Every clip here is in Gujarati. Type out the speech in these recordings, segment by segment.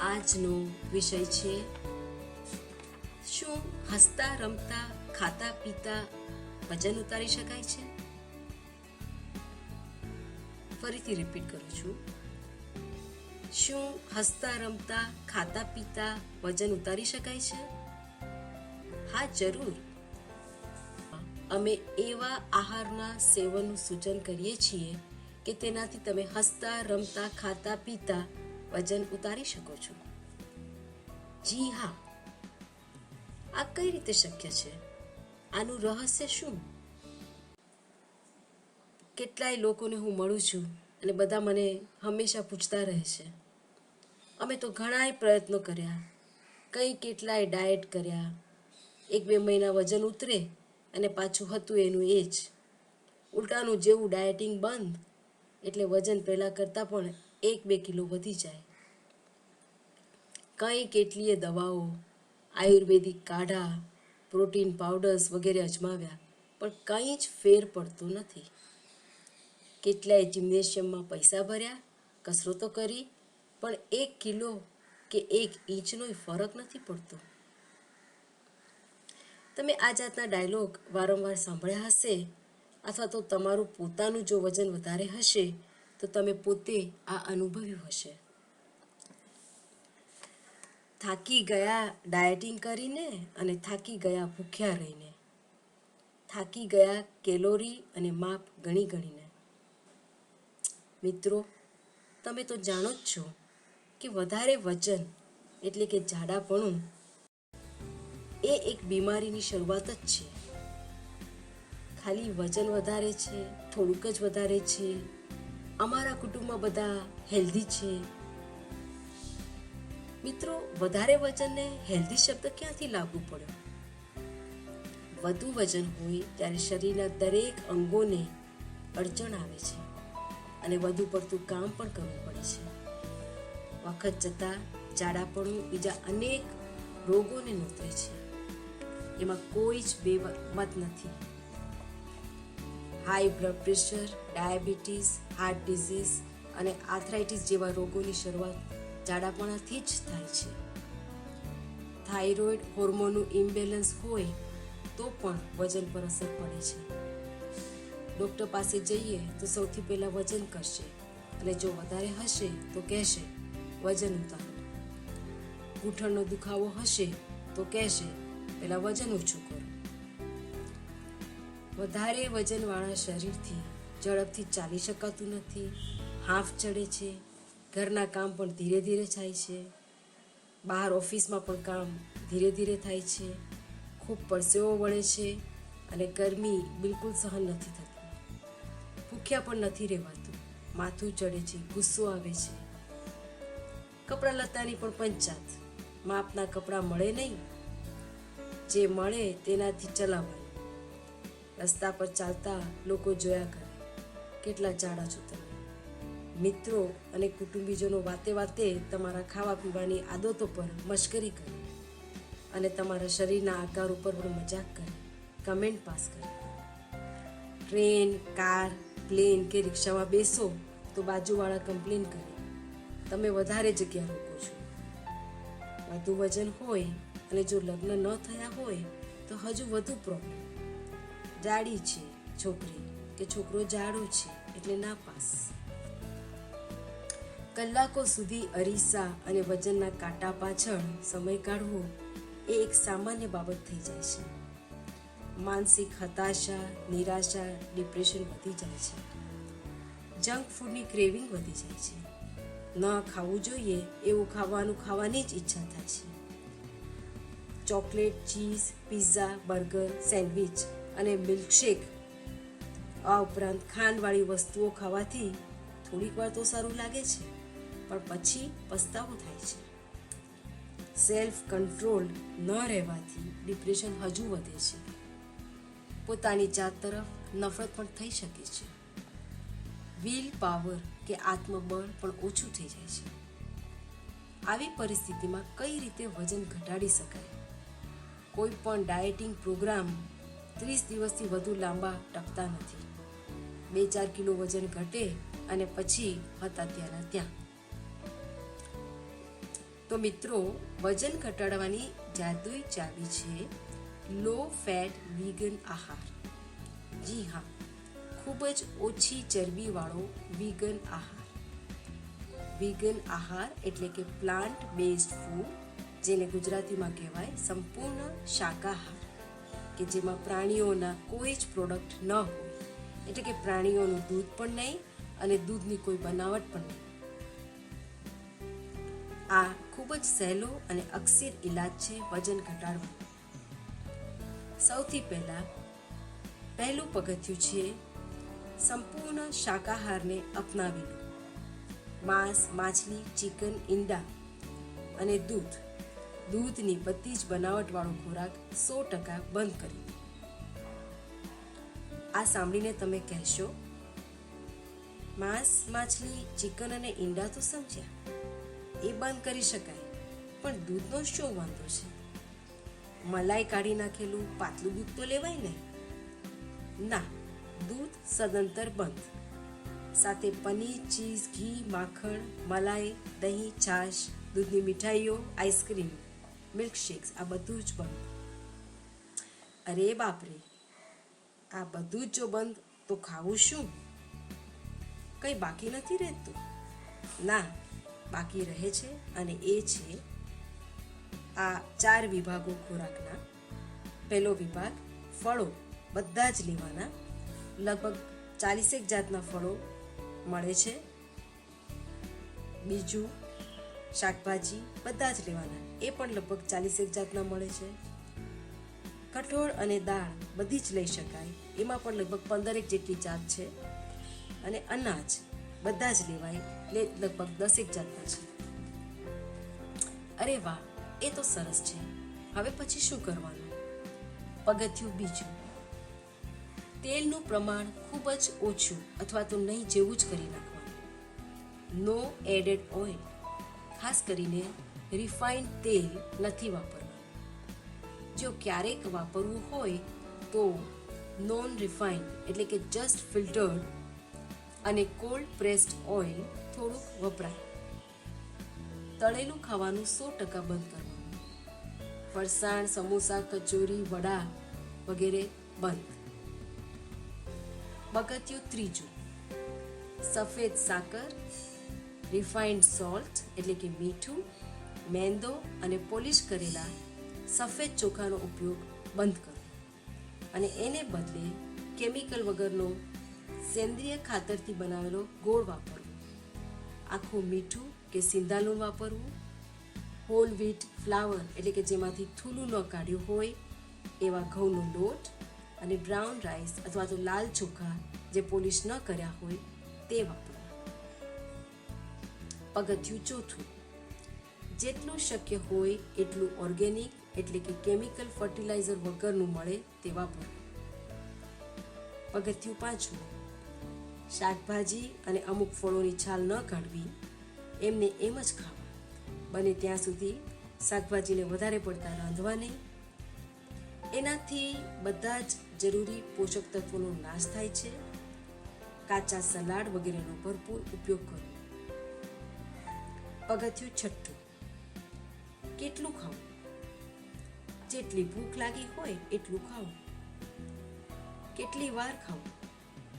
આજનો વિષય છે, શું હસતા, રમતા, ખાતા, પીતા વજન ઉતારી શકાય છે? ફરીથી રિપીટ કરું છું. શું હસતા, રમતા, ખાતા, પીતા વજન ઉતારી શકાય છે? હા, જરૂર. અમે એવા આહારના સેવનનું સૂચન કરીએ છીએ કે તેનાથી તમે હસતા, રમતા, ખાતા, પીતા વજન ઉતારી શકો છો. જી હા. આ કઈ રીતે શક્ય છે? આનું રહસ્ય શું? કેટલાય લોકોને હું મળું છું અને બધા મને હંમેશા પૂછતા રહે છે. અમે તો ઘણાય પ્રયત્નો કર્યા. કઈ કેટલાય ડાયટ કર્યા. એક બે મહિના વજન ઉતરે અને પાછું હતું એનું એ જ. ઉલટાનું જેવું ડાયટિંગ બંધ. એટલે વજન પહેલાં કરતાં પણ એક બે કિલો વધી જાય. કઈ કેટલીય દવાઓ, આયુર્વેદિક કાઢા, પ્રોટીન પાવડર્સ વગેરે અજમાવ્યા, પણ કંઈ જ ફેર પડતો નથી. કેટલાય જિમ્નેશિયમમાં પૈસા ભર્યા, કસરતો કરી, પણ એક કિલો કે એક ઇંચનો ફરક નથી પડતો. તમે આ જાતના ડાયલોગ વારંવાર સાંભળ્યા હશે, અથવા તો તમારું પોતાનું જો વજન વધારે હશે, તો તમે પોતે આ અનુભવ્યું હશે. થાકી ગયા ડાયટિંગ કરીને અને થાકી ગયા ભૂખ્યા રહીને. થાકી ગયા કેલોરી અને માપ ગણી ગણીને. મિત્રો, તમે તો જાણો જ છો કે વધારે વજન એટલે કે જાડાપણું એ એક બીમારીની શરૂઆત જ છે. ખાલી વજન વધારે છે, થોડુંક જ વધારે છે, અમારા કુટુંબમાં બધા હેલ્ધી છે મિત્રો, વધારે વજનને હેલ્ધી શબ્દ ક્યાંથી લાગુ પડ્યો? વધુ વજન હોય ત્યારે શરીરના દરેક અંગોને અડચણ આવે છે અને વધુ પડતું કામ પણ કરવું પડે છે. વખત જતાં જાડાપણું બીજા અનેક રોગોને નોતરે છે. એમાં કોઈ જ બે મત નથી. High blood pressure diabetes heart disease અને આર્થરાઇટિસ જેવા રોગોની શરૂઆત જાડાપણાથી જ થાય છે. થાઇરોઇડ હોર્મોનનું ઇમ્બેલેન્સ હોય તો પણ વજન પર અસર પડે છે. ડૉક્ટર પાસે જઈએ તો સૌથી પહેલાં વજન કરશે. અને જો વધારે હશે તો કહેશે, વજન ઉતારો. ઘૂંટણનો દુખાવો હશે તો કહેશે, પહેલાં વજન ઓછું કરો. વધારે વજનવાળા શરીરથી ઝડપથી ચાલી શકાતું નથી, હાંફ ચડે છે ઘરના કામ પણ ધીરે ધીરે થાય છે. બહાર ઓફિસમાં પણ કામ ધીરે ધીરે થાય છે. ખૂબ પરસેવો વળે છે અને ગરમી બિલકુલ સહન નથી થતી. ભૂખ્યા પણ નથી રહેવાતું. માથું ચડે છે, ગુસ્સો આવે છે. કપડાં લતાની પણ પંચાત. માપના કપડાં મળે નહીં. જે મળે તેનાથી ચલાવવાનું. રસ્તા પર ચાલતા લોકો જોયા કરે. કેટલા જાડા તમે મિત્રો અને કુટુંબીજનો વાતે વાતે તમારા ખાવા પીવાની આદતો પર મશ્કરી કરે અને તમારા શરીરના આકાર ઉપર પણ મજાક કરે. કમેન્ટ પાસ કરે. ટ્રેન કાર પ્લેન કે રિક્ષામાં બેસો તો બાજુવાળા કમ્પ્લેન કરે. તમે વધારે જગ્યા રોકો છો. વધુ વજન હોય અને જો લગ્ન ન થયા હોય તો હજુ વધુ પ્રોબ્લેમ જાડી છે છોકરી કે છોકરો જાડો છે એટલે ના પાસ. કલાકો સુધી અરીસા અને વજનના કાંટા પાછળ સમય કાઢવો એ એક સામાન્ય બાબત થઈ જાય છે. માનસિક હતાશા, નિરાશા, ડિપ્રેશન વધી જાય છે. જંક ફૂડની ક્રેવિંગ વધી જાય છે. ન ખાવું જોઈએ એવું ખાવાનું ખાવાની જ ઈચ્છા થાય છે. Chocolate, cheese, pizza, burger, sandwich અને મિલ્કશેક આ ઉપરાંત ખાંડવાળી વસ્તુઓ ખાવાથી થોડીક વાર તો સારું લાગે છે. પણ પછી પસ્તાવો થાય છે. સેલ્ફ કંટ્રોલ ન રહેવાથી ડિપ્રેશન હજુ વધે છે. પોતાની જાત તરફ નફરત પણ થઈ શકે છે. વિલ પાવર કે આત્મબળ પણ ઓછું થઈ જાય છે. આવી પરિસ્થિતિમાં કઈ રીતે વજન ઘટાડી શકાય? કોઈ પણ ડાયટિંગ પ્રોગ્રામ ત્રીસ દિવસથી વધુ લાંબા ટકતા નથી. બે ચાર કિલો વજન ઘટે અને પછી હતા ત્યાંના ત્યાં. તો મિત્રો, વજન ઘટાડવાની જાદુઈ ચાવી છે લો ફેટ વીગન આહાર. જી હા, ખૂબ જ ઓછી ચરબીવાળો વીગન આહાર. વીગન આહાર એટલે કે પ્લાન્ટ બેઝડ ફૂડ જેને ગુજરાતીમાં કહેવાય સંપૂર્ણ શાકાહાર, કે જેમાં પ્રાણીઓના કોઈ જ પ્રોડક્ટ ન હોય. એટલે કે પ્રાણીઓનું દૂધ પણ નહીં અને દૂધની કોઈ બનાવટ પણ નહીં. આ ખૂબ જ સહેલો અને અક્ષીર ઇલાજ છે વજન ઘટાડવું. સૌથી પહેલા પહેલું પગથિયું છે સંપૂર્ણ શાકાહારને અપનાવી લો. માંસ, માછલી, ચિકન, ઈંડા અને દૂધ. દૂધની બધી જ બનાવટવાળો ખોરાક સો ટકા બંધ કરી આ સાંભળીને તમે કહેશો, માંસ, માછલી, ચિકન અને ઈંડા તો સમજ્યા? એ બંધ કરી શકાય. પણ દૂધનો શું વાંધો છે? મલાઈ કાઢી નાખેલું પાતળું દૂધ તો લેવાય ને? ના, દૂધ સદંતર બંધ. સાથે પનીર, ચીઝ, ઘી, માખણ, મલાઈ, દહીં, છાશ, દૂધની મીઠાઈઓ, આઈસ્ક્રીમ, મિલ્કશેક્સ, આ બધું જ બંધ. અરે બાપરે, આ બધું જ જો બંધ તો ખાવું શું? કંઈ બાકી નથી રહેતું? ના બાકી રહે છે અને એ છે આ ચાર વિભાગો ખોરાકના. પહેલો વિભાગ, ફળો બધા જ લેવાના. લગભગ ચાલીસેક જાતના ફળો મળે છે. બીજું, શાકભાજી બધા જ લેવાના. એ પણ લગભગ ચાલીસેક જાતના મળે છે. કઠોળ અને દાળ બધી જ લઈ શકાય. એમાં પણ લગભગ પંદરેક જેટલી જાત છે. અને અનાજ બધા જ લેવાય, લે, લગભગ દસેક જાતના છે. અરે વાહ, એ તો સરસ છે. હવે પછી શું કરવાનું? પગથિયું બીજું. તેલનું પ્રમાણ ખૂબ જ ઓછું અથવા તો નહીં જેવું જ કરી નાખવાનું. નો એડેડ ઓઇલ ખાસ કરીને રિફાઇન્ડ તેલ નથી વાપરવાનું. જો ક્યારેક વાપરવું હોય તો નોન રિફાઇન્ડ એટલે કે જસ્ટ ફિલ્ટર્ડ અને કોલ્ડ પ્રેસ્ડ ઓઇલ થોડુંક વપરાય. તળેલું ખાવાનું સો ટકા બંધ કરવાનું. ફરસાણ, સમોસા, કચોરી, વડા વગેરે બંધ. પગથિયું ત્રીજું. સફેદ સાકર રિફાઇન્ડ સોલ્ટ એટલે કે મીઠું, મેંદો અને પોલિશ કરેલા સફેદ ચોખાનો ઉપયોગ બંધ કરો. અને એને બદલે કેમિકલ વગરનો સેન્દ્રિય ખાતરથી બનાવેલો ગોળ વાપરવો. આખું મીઠું કે સિંધાલું વાપરવું. હોલ વ્હીટ ફ્લાવર એટલે કે જેમાંથી થૂલું ન કાઢ્યું હોય એવા ઘઉંનો લોટ અને બ્રાઉન રાઈસ અથવા તો લાલ ચોખા જે પોલિશ ન કર્યા હોય તે વાપરવા. પગથિયું ચોથું. જેટલું શક્ય હોય એટલું ઓર્ગેનિક એટલે કે કેમિકલ ફર્ટિલાઇઝર વગરનું મળે તે વાપરવું. પગથિયું પાંચમું. શાકભાજી અને અમુક ફળોની છાલ ન કાઢવી, એમને એમ જ ખાવા. બને ત્યાં સુધી શાકભાજીને વધારે પડતા રાંધવા નહીં એનાથી બધા જ જરૂરી પોષક તત્વોનો નાશ થાય છે. કાચા સલાડ વગેરેનો ભરપૂર ઉપયોગ કરવો. પગથિયું છઠ્ઠું. કેટલું ખાવું? જેટલી ભૂખ લાગી હોય એટલું ખાવું. કેટલી વાર ખાવું?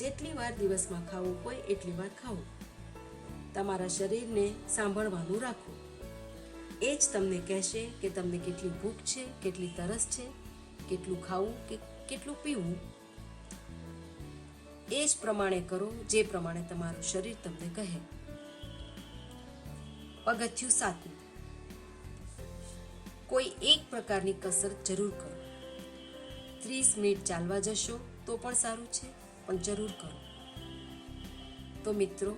જેટલી વાર દિવસમાં ખાવું હોય એટલી વાર ખાવું. તમારા શરીરને સાંભળવાનું રાખો. એ જ તમને કહેશે કે તમને કેટલી ભૂખ છે, કેટલી તરસ છે, કેટલું ખાવું કે કેટલું પીવું. એ જ પ્રમાણે કરો જે પ્રમાણે તમારું શરીર તમને કહે. પગથિયું સાતમું. કોઈ એક પ્રકારની કસરત જરૂર કરો. ત્રીસ મિનિટ ચાલવા જશો તો પણ સારું છે. પણ જરૂર કરો. તો મિત્રો,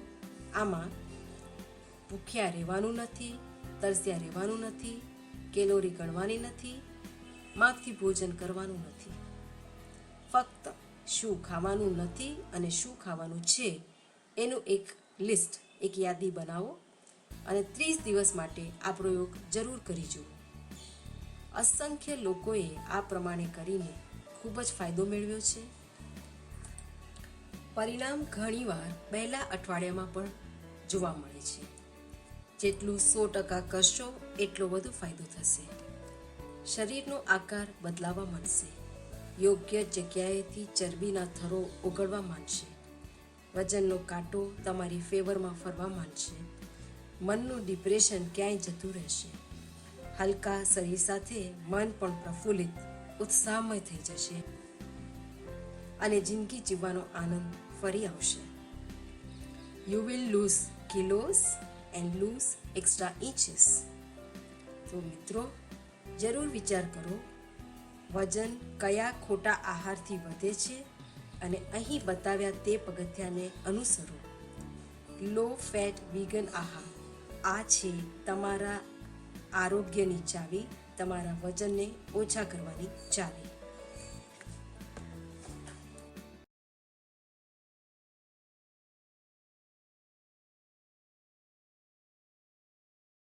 આમાં ભૂખ્યા રહેવાનું નથી, તરસ્યા રહેવાનું નથી, કેલોરી ગણવાની નથી માપથી ભોજન કરવાનું નથી. ફક્ત શું ખાવાનું નથી અને શું ખાવાનું છે, એનું એક લિસ્ટ, એક યાદી બનાવો અને ત્રીસ દિવસ માટે આ પ્રયોગ જરૂર કરી જુઓ. અસંખ્ય લોકોએ આ પ્રમાણે કરીને ખૂબ જ ફાયદો મેળવ્યો છે. પરિણામ ઘણીવાર પહેલા અઠવાડિયામાં પણ જોવા મળે છે. જેટલું સો ટકા કરશો, એટલો વધુ ફાયદો થશે. શરીરનો આકાર બદલાવા માંડશે. યોગ્ય જગ્યાએથી ચરબીના થરો ઓગળવા માંડશે. વજનનો કાંટો તમારી ફેવરમાં ફરવા માંડશે. મનનું ડિપ્રેશન ક્યાંય જતું રહેશે. હલકા શરીર સાથે મન પણ પ્રફુલ્લિત, ઉત્સાહમય થઈ જશે. અને જિંદગી જીવવાનો આનંદ ફરી આવશે. You will lose kilos and lose extra inches તો મિત્રો, જરૂર વિચાર કરો, વજન કયા ખોટા આહારથી વધે છે અને અહીં બતાવ્યા તે પગથિયાને અનુસરો. લો ફેટ વિગન આહાર. આ છે તમારા આરોગ્યની ચાવી, તમારા વજનને ઓછા કરવાની ચાવી.